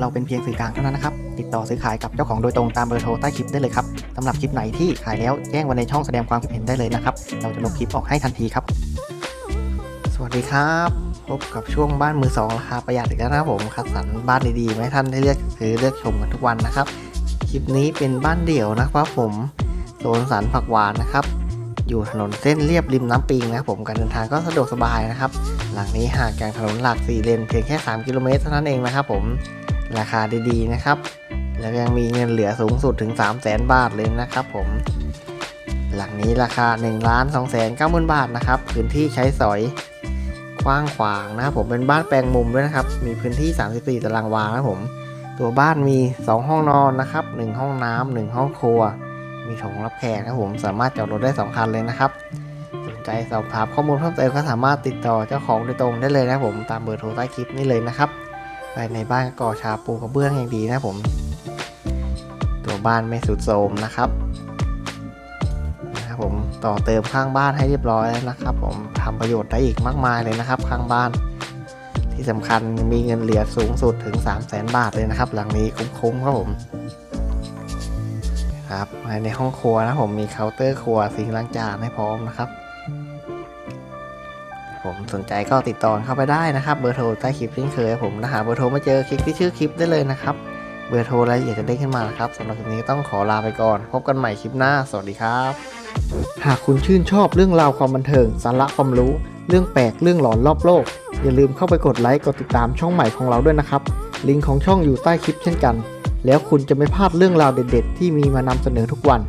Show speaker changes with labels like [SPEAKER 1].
[SPEAKER 1] เราเป็นเพียงสื่อกลางเท่านั้นนะครับ ติดต่อซื้อขายกับเจ้าของโดยตรงตามเบอร์โทรใต้คลิปได้เลยครับสำหรับคลิปไหนที่ขายแล้วแจ้งไว้ในช่องแสดงความคิดเห็นได้เลยนะครับ เราจะลงคลิปออกให้ทันทีครับ สวัสดีครับ พบกับช่วงบ้านมือสองราคาประหยัดอีกแล้วนะผมคัดสรรบ้านดีๆให้ท่านได้เลือกซื้อเลือกชมกันทุกวันนะครับ คลิปนี้เป็นบ้านเดี่ยวนะครับผมโซนสันผักหวานนะครับอยู่ถนนเส้นเรียบริมน้ำปิงนะครับผมการเดินทางก็สะดวกสบายนะครับ หลังนี้ห่างจากถนนหลัก 4 เลนเพียงแค่ 3 กิโลเมตรเท่านั้นเองนะครับผม ราคาดีๆนะครับ แล้วยังมีเงินเหลือสูงสุดถึง 3 0 0แสนบาทเลยนะครับผม หลังนี้ราคา1ล้าน2แสน9 0 0 0 บาทนะครับ พื้นที่ใช้สอยกว้างขวางนะครับผมเป็นบ้านแปลงมุมด้วยนะครับ มีพื้นที่ 34 ตารางวานะผม ตัวบ้านมี 2 ห้องนอนนะครับ 1 ห้องน้ำ1ห้องครัว มีโถงรับแขกนะผม สามารถจอดรถได้ 2 คันเลยนะครับ สนใจสอบถามข้อมูลเพิ่มเติมก็สามารถติดต่อเจ้าของโดยตรงได้เลยนะผม ตามเบอร์โทรใต้คลิปนี้เลยนะครับ ภายในบ้านก็ก่อชาปูกระเบื้องอย่างดีนะผม ตัวบ้านไม่สุดโทมนะครับนะครับผมต่อเติมข้างบ้านให้เรียบร้อยแล้วนะครับ ผมทำประโยชน์ได้อีกมากมายเลยนะครับ ข้างบ้าน ที่สำคัญมีเงินเหลือสูงสุดถึง 3 0 0แสนบาทเลยนะครับ หลังนี้คุ้มๆครับผมครับภายในห้องครัวนะผมมีเคาน์เตอร์ครัวซิงล้างจานให้พร้อมนะครับ ผมสนใจก็ติดต่อเข้าไปได้นะครับเบอร์โทรใต้คลิปเช่นเคยผมถ้าหาเบอร์โทรไม่เจอคลิกที่ชื่อคลิปได้เลยนะครับเบอร์โทรรายละเอียดจะได้ขึ้นมานครับสำหรับคลิปนี้ต้องขอลาไปก่อน พบกันใหม่คลิปหน้า สวัสดีครับ หากคุณชื่นชอบเรื่องราวความบันเทิงสาระความรู้ เรื่องแปลกเรื่องหลอนรอบโลก อย่าลืมเข้าไปกดไลค์กดติดตามช่องใหม่ของเราด้วยนะครับ ลิงก์ของช่องอยู่ใต้คลิปเช่นกัน แล้วคุณจะไม่พลาดเรื่องราวเด็ด ๆ ที่มีมานำเสนอทุกวัน